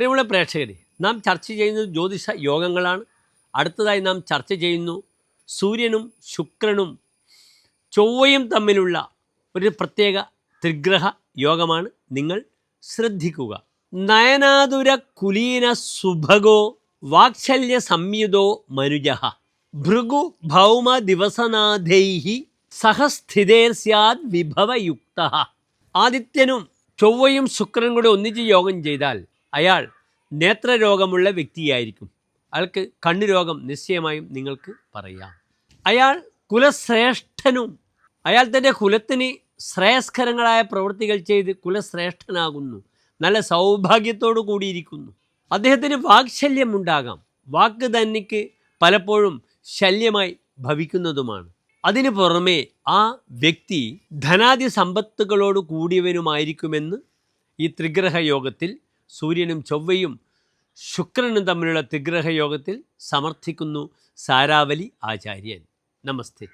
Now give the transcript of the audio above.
പ്രിയമുള്ള പ്രേക്ഷകരെ നാം ചർച്ച ചെയ്യുന്നത് ജ്യോതിഷ യോഗങ്ങളാണ്. അടുത്തതായി നാം ചർച്ച ചെയ്യുന്നു സൂര്യനും ശുക്രനും ചൊവ്വയും തമ്മിലുള്ള ഒരു പ്രത്യേക ത്രിഗ്രഹ യോഗമാണ്. നിങ്ങൾ ശ്രദ്ധിക്കുക. നയനാതുര കുലീന സുഭഗോ വാത്സല്യ സംയുതോ മനുജ. ഭൃഗു ഭൗമ ദിവസനാഥൈ സഹസ്ഥിതേർ സ്യാദ് വിഭവയുക്ത. ആദിത്യനും ചൊവ്വയും ശുക്രനും കൂടെ ഒന്നിച്ച് യോഗം ചെയ്താൽ അയാൾ നേത്രരോഗമുള്ള വ്യക്തിയായിരിക്കും. അയാൾക്ക് കണ്ണു രോഗം നിശ്ചയമായും നിങ്ങൾക്ക് പറയാം. അയാൾ കുലശ്രേഷ്ഠനും. അയാൾ തന്റെ കുലത്തിന് ശ്രേയസ്കരങ്ങളായ പ്രവൃത്തികൾ ചെയ്ത് കുലശ്രേഷ്ഠനാകുന്നു. നല്ല സൗഭാഗ്യത്തോടു കൂടിയിരിക്കുന്നു. അദ്ദേഹത്തിന് വാക്ശല്യമുണ്ടാകാം വാക്ക് തന്നിക്ക് പലപ്പോഴും ശല്യമായി ഭവിക്കുന്നതുമാണ്. അതിനു പുറമെ ആ വ്യക്തി ധനാദി സമ്പത്തുകളോട് കൂടിയവനുമായിരിക്കുമെന്ന് ഈ ത്രിഗ്രഹ യോഗത്തിൽ സൂര്യനും ചൊവ്വയും ശുക്രനും തമ്മിലുള്ള തിഗ്രഹയോഗത്തിൽ സമർത്ഥിക്കുന്നു സാരാവലി ആചാര്യൻ. നമസ്തേ.